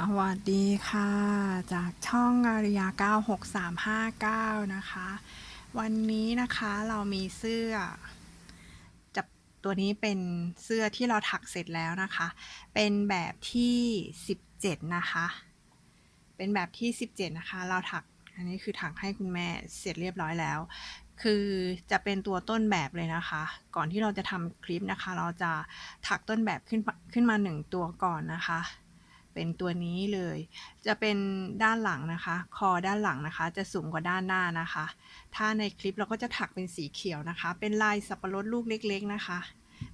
สวัสดีค่ะ จากช่องอาริยา 96359 นะคะ วันนี้นะคะเรามีเสื้อจับตัวนี้เป็นเสื้อที่เราถักเสร็จแล้วนะคะ เป็นแบบที่ 17 นะคะ เป็นแบบที่ 17 นะคะ เราถักอันนี้คือถักให้คุณแม่เสร็จเรียบร้อยแล้ว คือจะเป็นตัวต้นแบบเลยนะคะ ก่อนที่เราจะทำคลิปนะคะ เราจะถักต้นแบบขึ้นขึ้นมาหนึ่งตัวก่อนนะคะ เป็นตัวนี้เลย จะเป็นด้านหลังนะคะ คอด้านหลังนะคะ จะสูงกว่าด้านหน้านะคะ ถ้าในคลิปเราก็จะถักเป็นสีเขียวนะคะ เป็นลายสับปะรดลูกเล็ก ๆนะคะ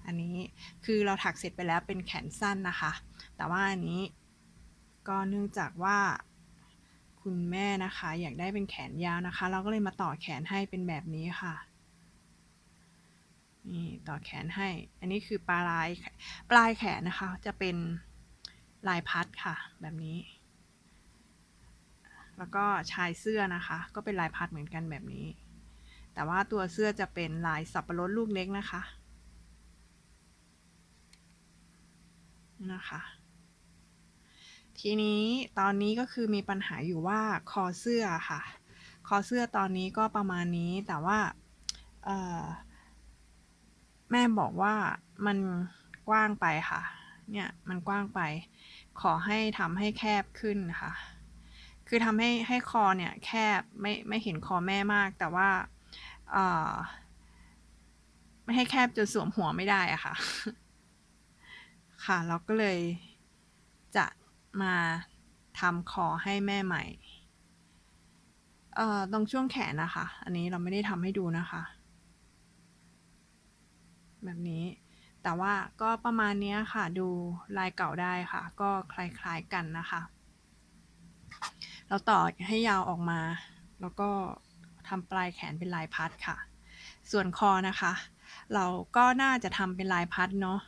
อันนี้คือเราถักเสร็จไปแล้วเป็นแขนสั้นนะคะ แต่ว่าอันนี้ก็เนื่องจากว่าคุณแม่นะคะ อยากได้เป็นแขนยาวนะคะ เราก็เลยมาต่อแขนให้เป็นแบบนี้ค่ะนี่ต่อแขนให้ อันนี้คือปลายปลายแขนนะคะจะเป็น ลายพัดค่ะ แบบนี้ แล้วก็ชายเสื้อนะคะ ก็เป็นลายพัดเหมือนกันแบบนี้ แต่ว่าตัวเสื้อจะเป็นลายสับปะรดลูกเล็กนะคะ นะคะ ทีนี้ตอนนี้ก็คือมีปัญหาอยู่ว่าคอเสื้อค่ะ คอเสื้อตอนนี้ก็ประมาณนี้แต่ว่าแม่บอกว่ามันกว้างไปค่ะ เนี่ยมันกว้างไป ขอให้ทำให้แคบขึ้นค่ะคือทำให้ให้คอเนี่ยแคบไม่ไม่เห็นคอแม่มาก แต่ว่าเอ่อไม่ให้แคบจนสวมหัวไม่ได้อะค่ะ ค่ะ เราก็เลยจะมาทำคอให้แม่ใหม่เอ่อตรงช่วงแขนนะคะ อันนี้เราไม่ได้ทำให้ดูนะคะ แบบนี้ แต่ว่าก็ประมาณนี้ค่ะดูลายเก่าได้ค่ะ ก็คล้ายๆกันนะคะ เราต่อให้ยาวออกมา แล้วก็ทำปลายแขนเป็นลายพัดค่ะ ส่วนคอนะคะ เราก็น่าจะทำเป็นลายพัดเนาะ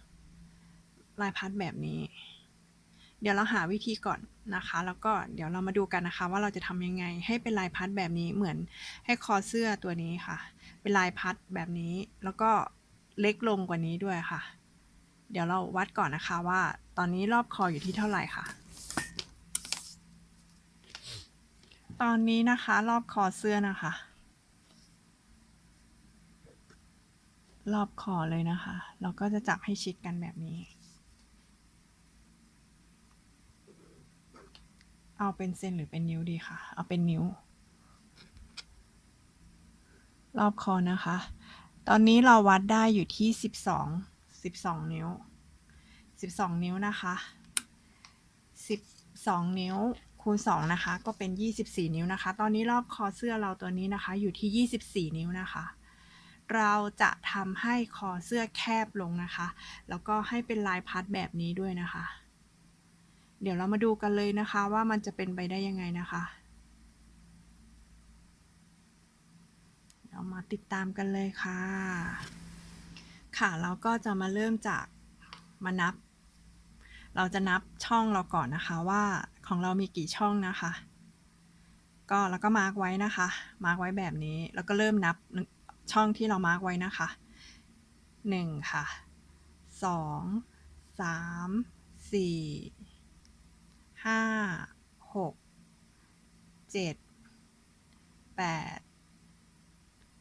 ลายพัดแบบนี้ เดี๋ยวเราหาวิธีก่อนนะคะ แล้วก็เดี๋ยวเรามาดูกันนะคะ ว่าเราจะทำยังไงให้เป็นลายพัดแบบนี้เหมือนให้คอเสื้อตัวนี้ค่ะ เป็นลายพัดแบบนี้แล้วก็ เล็กลงกว่านี้ด้วยค่ะ เดี๋ยวเราวัดก่อนนะคะว่า ตอนนี้รอบคออยู่ที่เท่าไหร่ค่ะ ตอนนี้นะคะรอบคอเสื้อนะคะ รอบคอเลยนะคะ เราก็จะจับให้ชิดกันแบบนี้ เอาเป็นเซนหรือเป็นนิ้วดีค่ะ เอาเป็นนิ้ว รอบคอนะคะ ตอนนี้เราวัดได้อยู่ที่สิบสองสิบสองนิ้วสิบสองนิ้วนะคะสิบสองนิ้วคูณสองนะคะ ก็เป็นยี่สิบสี่นิ้วนะคะ ตอนนี้รอบคอเสื้อเราตัวนี้นะคะ อยู่ที่ยี่สิบสี่นิ้วนะคะ เราจะทำให้คอเสื้อแคบลงนะคะ แล้วก็ให้เป็นลายพัดแบบนี้ด้วยนะคะ เดี๋ยวเรามาดูกันเลยนะคะว่ามันจะเป็นไปได้ยังไงนะคะ เดี๋ยวมาติดตามกันเลยค่ะ ค่ะเราก็จะมาเริ่มจากมานับ เราจะนับช่องเราก่อนนะคะว่าของเรามีกี่ช่องนะคะ ก็แล้วก็มาร์กไว้นะคะ มาร์กไว้แบบนี้ แล้วก็เริ่มนับช่องที่เรามาร์กไว้นะคะหนึ่งค่ะสองสามสี่ห้าหก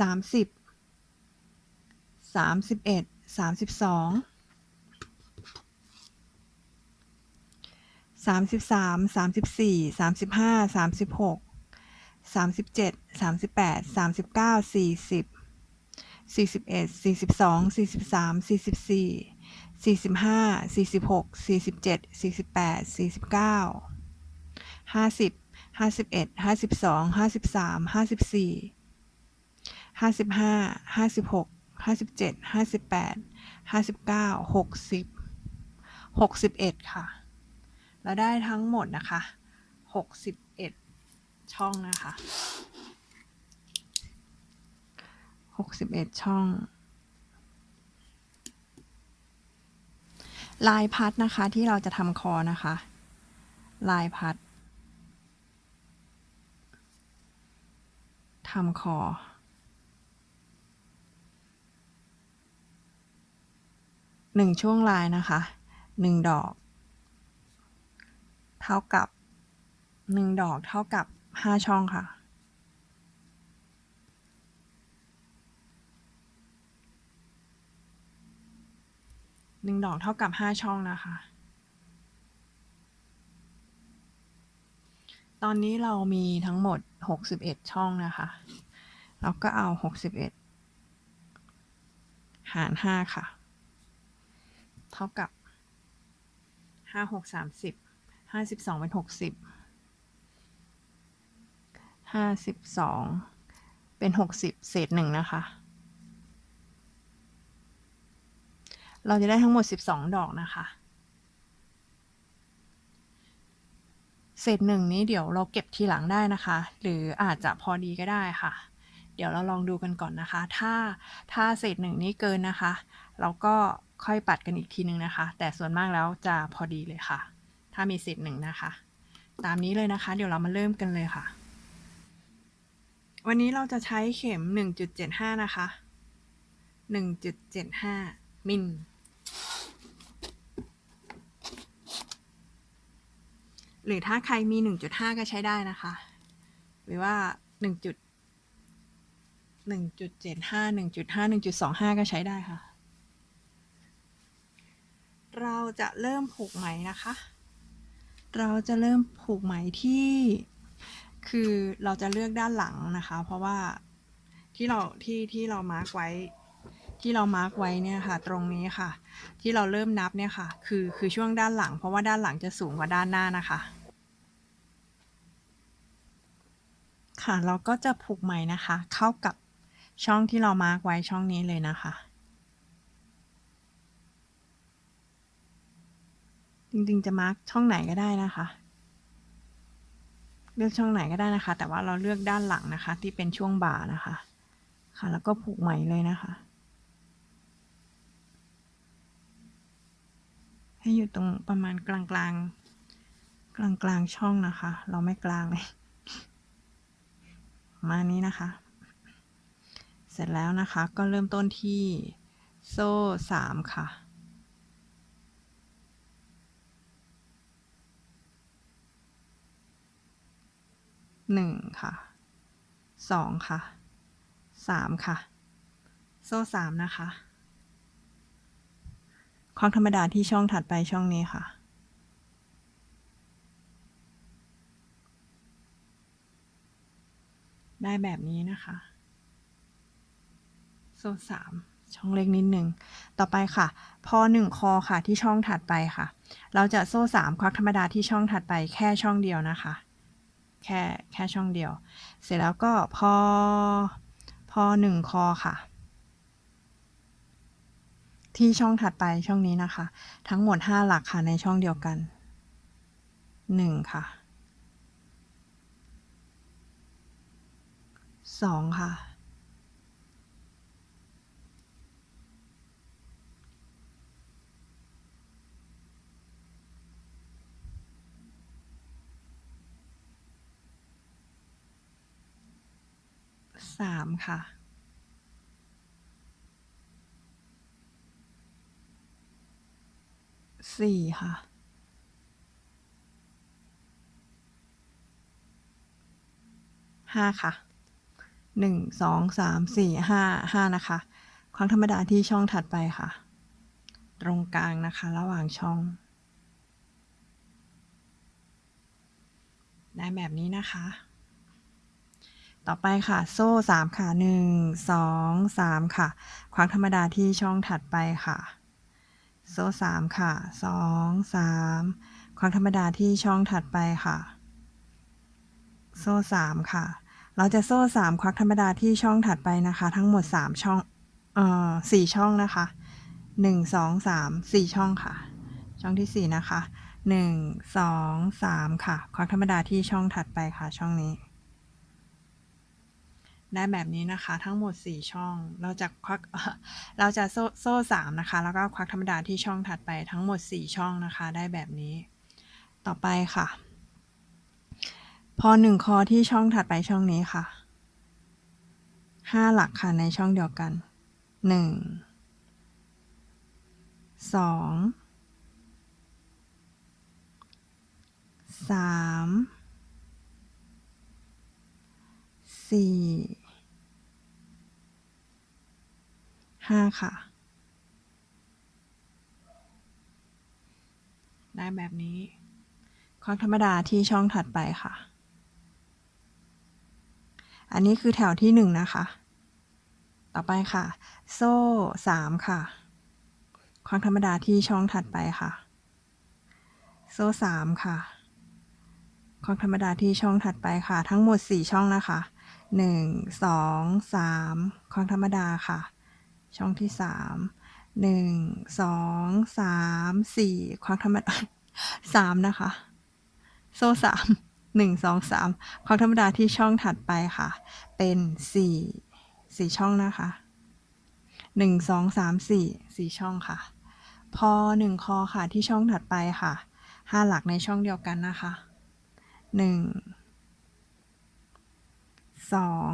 สามสิบสามสิบเอ็ดสามสิบสองสามสิบสามสามสิบสี่สามสิบห้าสามสิบหกสามสิบเจ็ดสามสิบแปดสามสิบเก้าสี่สิบสี่สิบเอ็ดสี่สิบสองสี่สิบสามสี่สิบสี่สี่สิบห้าสี่สิบหกสี่สิบเจ็ดสี่สิบแปดสี่สิบเก้าห้าสิบห้าสิบเอ็ดห้าสิบสองห้าสิบสามห้าสิบสี่ ห้าสิบห้าห้าสิบหกห้าสิบเจ็ดห้าสิบแปดห้าสิบเก้าหกสิบหกสิบเอ็ดค่ะแล้วได้ทั้งหมดนะคะหกสิบเอ็ดช่องนะคะหกสิบเอ็ดช่องลายพัดนะคะที่เราจะทำคอนะคะ ลายพัดทำคอ หนึ่งช่วงลายนะคะหนึ่งดอก เท่ากับหนึ่งดอกเท่ากับห้าช่องค่ะ หนึ่งดอกเท่ากับห้าช่องนะคะ ตอนนี้เรามีทั้งหมดหกสิบเอ็ดช่องนะคะ เราก็เอาหกสิบเอ็ดหารห้าค่ะ เท่ากับห้าหกสามสิบห้าสิบสองเป็นหกสิบห้าสิบสองเป็นหกสิบเศษหนึ่งนะคะ เราจะได้ทั้งหมด12ดอกนะคะ เศษหนึ่งนี้เดี๋ยวเราเก็บทีหลังได้นะคะ หรืออาจจะพอดีก็ได้ค่ะ เดี๋ยวเราลองดูกันก่อนนะคะ ถ้าถ้าเศษหนึ่งนี้เกินนะคะ เราก็ ค่อยปัดกันอีกทีนึงนะคะ แต่ส่วนมากแล้วจะพอดีเลยค่ะ ถ้ามีเศษหนึ่งนะคะ ตามนี้เลยนะคะ เดี๋ยวเรามาเริ่มกันเลยค่ะ วันนี้เราจะใช้เข็ม 1.75 นะคะ 1.75 มิลหรือถ้าใครมี 1.5 ก็ใช้ได้นะคะ หรือว่า 1. 1.75 1.5 1.25 ก็ใช้ได้ค่ะ เราจะเริ่มผูกไหมนะคะ เราจะเริ่มผูกไหมที่คือเราจะเลือกด้านหลังนะคะ เพราะว่าที่เราที่ที่เรามาร์กไว้ ที่เรามาร์กไว้เนี่ยค่ะ ตรงนี้ค่ะ ที่เราเริ่มนับเนี่ยค่ะ คือคือช่วงด้านหลัง เพราะว่าด้านหลังจะสูงกว่าด้านหน้านะคะ ค่ะเราก็จะผูกไหมนะคะ เข้ากับช่องที่เรามาร์กไว้ช่องนี้เลยนะคะ จริงๆจะมาร์กช่องไหนก็ได้นะคะ เลือกช่องไหนก็ได้นะคะ แต่ว่าเราเลือกด้านหลังนะคะ ที่เป็นช่วงบ่านะคะ ค่ะ แล้วก็ผูกไหมเลยนะคะ ให้อยู่ตรงประมาณกลางกลางกลางกลางๆช่องนะคะ เราไม่กลางเลยมานี้นะคะ เสร็จแล้วนะคะก็เริ่มต้นที่โซ่สามค่ะ หนึ่งค่ะสองค่ะสามค่ะ โซ่สามนะคะ ควักธรรมดาที่ช่องถัดไปช่องนี้ค่ะ ได้แบบนี้นะคะ โซ่สามช่องเล็กนิดหนึ่ง ต่อไปค่ะ พอหนึ่งคอค่ะที่ช่องถัดไปค่ะ เราจะโซ่สามควักธรรมดาที่ช่องถัดไปแค่ช่องเดียวนะคะ แค่แค่ช่องเดียว เสร็จแล้วก็พอพอหนึ่งคอค่ะ ที่ช่องถัดไปช่องนี้นะคะ ทั้งหมดห้าหลักค่ะในช่องเดียวกันหนึ่งค่ะสองค่ะ สามค่ะสี่ค่ะห้าค่ะหนึ่งสองสามสี่ห้าห้านะคะ ครั้งธรรมดาที่ช่องถัดไปค่ะ ตรงกลางนะคะ ระหว่างช่อง ได้แบบนี้นะคะ ต่อไปค่ะ โซ่สามค่ะหนึ่งสองสามค่ะ ควักธรรมดาที่ช่องถัดไปค่ะ โซ่สามค่ะสองสามควักธรรมดาที่ช่องถัดไปค่ะ โซ่สามค่ะ เราจะโซ่สามควักธรรมดาที่ช่องถัดไปนะคะ ทั้งหมดสามช่อง เอ่อสี่ช่องนะคะหนึ่งสองสามสี่ช่องค่ะ ช่องที่สี่นะคะหนึ่งสองสามค่ะ ควักธรรมดาที่ช่องถัดไปค่ะ ช่องนี้ ได้แบบนี้นะคะ ทั้งหมด 4 ช่อง เราจะควักเราจะโซ่โซ่สามนะคะ แล้วก็ควักธรรมดาที่ช่องถัดไปทั้งหมด 4 ช่องนะคะ ได้แบบนี้ ต่อไปค่ะ พอ 1 คอที่ช่องถัดไปช่องนี้ค่ะ 5 หลักค่ะในช่องเดียวกัน 1 2 3 4 ห้าค่ะ ได้แบบนี้ ควักธรรมดาที่ช่องถัดไปค่ะ อันนี้คือแถวที่หนึ่งนะคะ ต่อไปค่ะ โซ่สามค่ะ ควักธรรมดาที่ช่องถัดไปค่ะ โซ่สามค่ะ ควักธรรมดาที่ช่องถัดไปค่ะ ทั้งหมดสี่ช่องนะคะหนึ่งสองสามควักธรรมดาค่ะ ช่องที่สามหนึ่งสองสามสี่ควักธรรมดาสามนะคะ โซ่สามหนึ่งสองสามควักธรรมดาที่ช่องถัดไปค่ะ เป็นสี่สี่ช่องนะคะหนึ่งสองสามสี่สี่ช่องค่ะ พอหนึ่งคอค่ะที่ช่องถัดไปค่ะห้าหลักในช่องเดียวกันนะคะหนึ่งสอง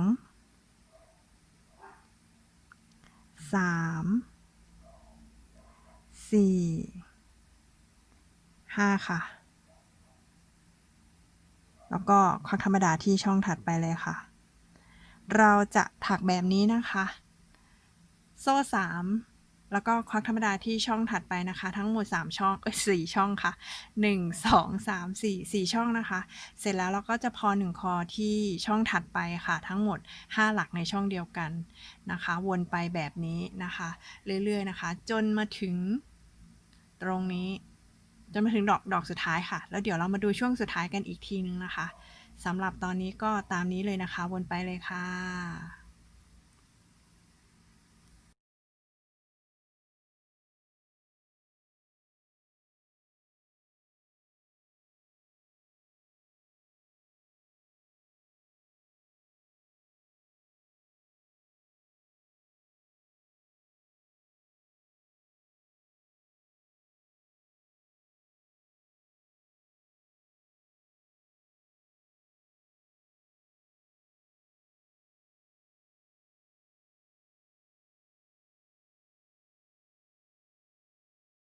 สามสี่ห้าค่ะ แล้วก็ควักธรรมดาที่ช่องถัดไปเลยค่ะ เราจะถักแบบนี้นะคะ โซ่สาม แล้วก็ควักธรรมดาที่ช่องถัดไปนะคะ ทั้งหมด 3 ช่องเอ้ยสี่ช่องค่ะ 1 2 3 4 4 ช่องนะคะ เสร็จแล้วเราก็จะพอ 1 คอที่ช่องถัดไปค่ะ ทั้งหมด 5 หลักในช่องเดียวกันนะคะ วนไปแบบนี้นะคะ เรื่อยๆนะคะ จนมาถึงตรงนี้จนมาถึงดอกดอกสุดท้ายค่ะ แล้วเดี๋ยวเรามาดูช่วงสุดท้ายกันอีกทีนึงนะคะสำหรับตอนนี้ก็ตามนี้เลยนะคะ วนไปเลยค่ะ